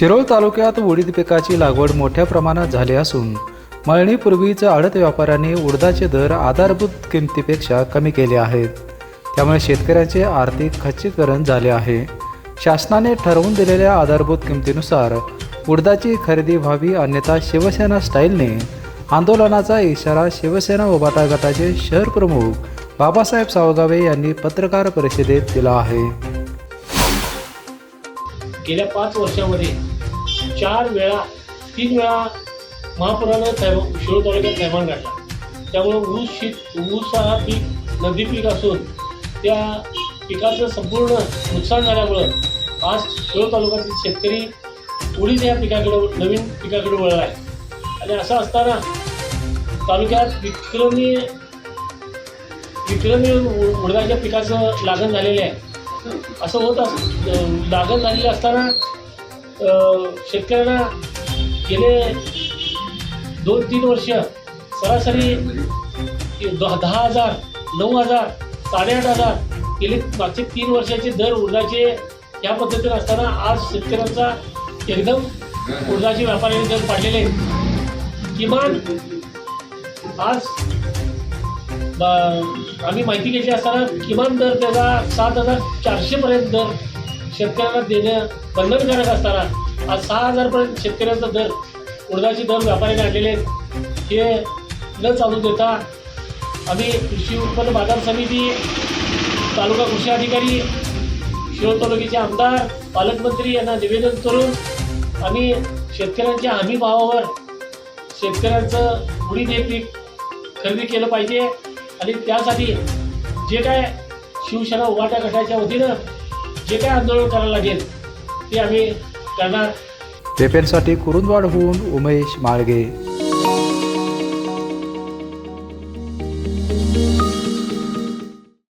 शिरोळ तालुक्यात उडीद पिकाची लागवड मोठ्या प्रमाणात झाली असून मळणीपूर्वीच आडत व्यापाऱ्यांनी उडदाचे दर आधारभूत किमतीपेक्षा कमी केले आहेत. त्यामुळे शेतकऱ्याचे आर्थिक खच्चीकरण झाले आहे. शासनाने ठरवून दिलेल्या आधारभूत किमतीनुसार उडदाची खरेदी व्हावी अन्यथा शिवसेना स्टाईलने आंदोलनाचा इशारा शिवसेना उभाटा गटाचे शहर प्रमुख बाबासाहेब सावगावे यांनी पत्रकार परिषदेत दिला आहे. गेल्या पाच वर्षामध्ये चार वेळा तीन वेळा महापुरानं थैमान शिरोळ तालुक्यात थैमान गाठला. त्यामुळं ऊस शेत ऊस हा पीक नदी पीक असून त्या पिकाचं संपूर्ण नुकसान झाल्यामुळं आज शिरोळ तालुक्यातील शेतकरी उडीद या पिकाकडे नवीन पिकाकडे वळला आहे. आणि असं असताना तालुक्यात विक्रमी विक्रमी उडदाच्या पिकाचं लागण झालेलं आहे. असं होत अस लागण झालेली असताना शेतकऱ्यांना गेले दोन तीन वर्ष सरासरी द- दहा हजार नऊ हजार साडेआठ हजार गेले. मागचे तीन वर्षाचे दर उर्जाचे या पद्धतीने असताना आज शेतकऱ्यांचा एकदम उर्जाचे व्यापाऱ्यांनी दर पाडलेले किमान आज आम्ही माहिती घेतली असताना किमान दर त्याचा सात हजार चारशेपर्यंत दर शेतकऱ्यांना देणं बंधनकारक असताना आज सहा हजारपर्यंत शेतकऱ्यांचा दर उडदाचे दर व्यापाऱ्याने आणलेले आहेत. हे न चालू देता आम्ही कृषी उत्पन्न बाजार समिती तालुका कृषी अधिकारी शिरोळ तालुक्याचे आमदार पालकमंत्री यांना निवेदन करून आम्ही शेतकऱ्यांच्या हमी भावावर शेतकऱ्यांचं उडीद हे पीक खरेदी केलं पाहिजे. आणि त्यासाठी जे काय शिवसेना उभाट्या गटाच्या वतीनं जे काय आंदोलन करायला लागेल ते आम्ही करणार. पेपेंसाठी कुरुंदवाडहून उमेश माळगे.